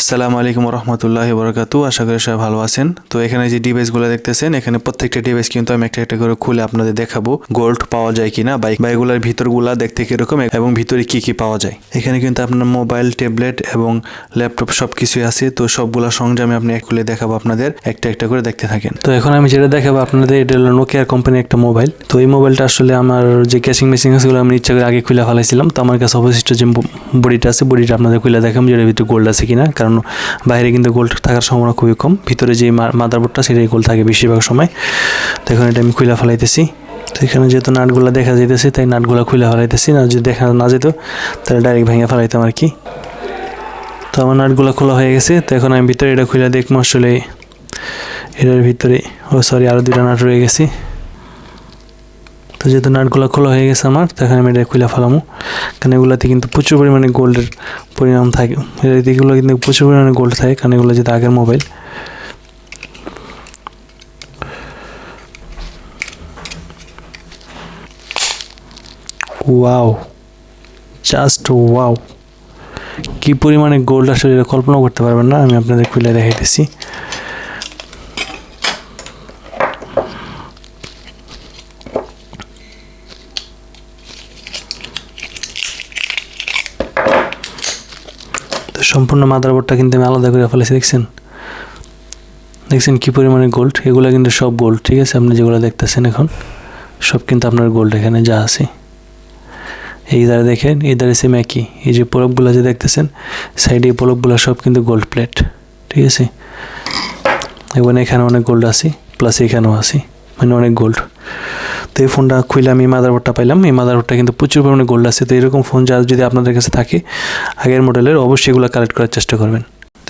আসসালামু আলাইকুম রহমতুল্লাহ বরকাতু আশা করি সবাই ভালো আছেন। তো এখানে যে ডিভাইসগুলো দেখতেছেন, এখানে প্রত্যেকটা ডিভাইস কিন্তু আমি একটা একটা করে খুলে আপনাদের দেখাবো গোল্ড পাওয়া যায় কিনা বাইক বা এগুলোর ভিতরগুলা দেখতে কীরকম এবং ভিতরে কি কি পাওয়া যায়। এখানে কিন্তু আপনার মোবাইল ট্যাবলেট এবং ল্যাপটপ সব কিছুই আছে, তো সবগুলা সরঞ্জামে আপনি খুলে দেখাবো আপনাদের একটা একটা করে দেখতে থাকেন। তো এখন আমি যেটা দেখাবো আপনাদের, এটা হলো নোকিয়ার কোম্পানির একটা মোবাইল তো এই মোবাইলটা আসলে আমার যে ক্যাশিং মেশিং আছে আমি ইচ্ছা করে আগে খুলে ফেলাইছিলাম। তো আমার কাছে অবশিষ্ট যে বডিটা আছে, বডিটা আপনাদের খুলে দেখাম যেটার ভিতরে গোল্ড আছে কিনা। কারণ বাইরে কিন্তু গোল্ড থাকার সম্ভাবনা খুবই কম। ভিতরে যে মাদারবোর্ডটা সেটাই গোল্ড থাকে বেশিরভাগ সময়। তো এখন এটা আমি খুলে ফেলাইতেছি। তো এখানে যেহেতু নাটগুলো দেখা যাইতেছে, তাই নাটগুলো খুলে ফেলাইতেছি। না যদি দেখা না যেত, তাহলে ডাইরেক্ট ভেঙে ফেলাইতাম আর কি। তো আমার নাটগুলো খোলা হয়ে গেছে। তো এখন আমি ভিতরে এটা খুলে দেখব আসলে। এটার ভিতরে ও সরি আরও দুটা নাট রয়ে গেছে। তো যেহেতু নাটগুলো খোলা হয়ে গেছে আমার তখন আমি এটা খুলে ফেলামো। কারণ এগুলোতে কিন্তু প্রচুর পরিমাণে গোল্ডের পরিমাণ থাকে। এগুলো কিন্তু প্রচুর পরিমাণে গোল্ড থাকে, কারণ এগুলো যেহেতু আগের মোবাইল। Wow, just wow. কি পরিমাণে গোল্ড আসলে কল্পনা করতে পারবেন না, আমি আপনাদের খুলে দেখাইতেছি। সম্পূর্ণ মাদারবোর্ডটা কিন্তু আমি আলাদা করে ফেলেছি, দেখছেন? দেখছেন কী পরিমাণে গোল্ড এগুলো কিন্তু সব গোল্ড ঠিক আছে? আপনি যেগুলো দেখতেছেন এখন, সব কিন্তু আপনার গোল্ড এখানে যা আছে। এই ধারে দেখেন, এই ধারে সেম একই। এই যে প্রলকগুলো যে দেখতেছেন সাইডে এই প্রলকগুলো সব কিন্তু গোল্ড প্লেট ঠিক আছে? এবং এখানে অনেক গোল্ড আছে প্লাস এখানেও আছে মানে অনেক গোল্ড তো এই ফোনটা খুলে আমি মাদারবোর্ডটা পাইলাম। এই মাদারবোর্ডটা কিন্তু প্রচুর পরিমাণে গোল্ড আছে। তো এরকম ফোন যা যদি আপনাদের কাছে থাকে, আগের মডেলের অবশ্যই এগুলো কালেক্ট করার চেষ্টা করবেন।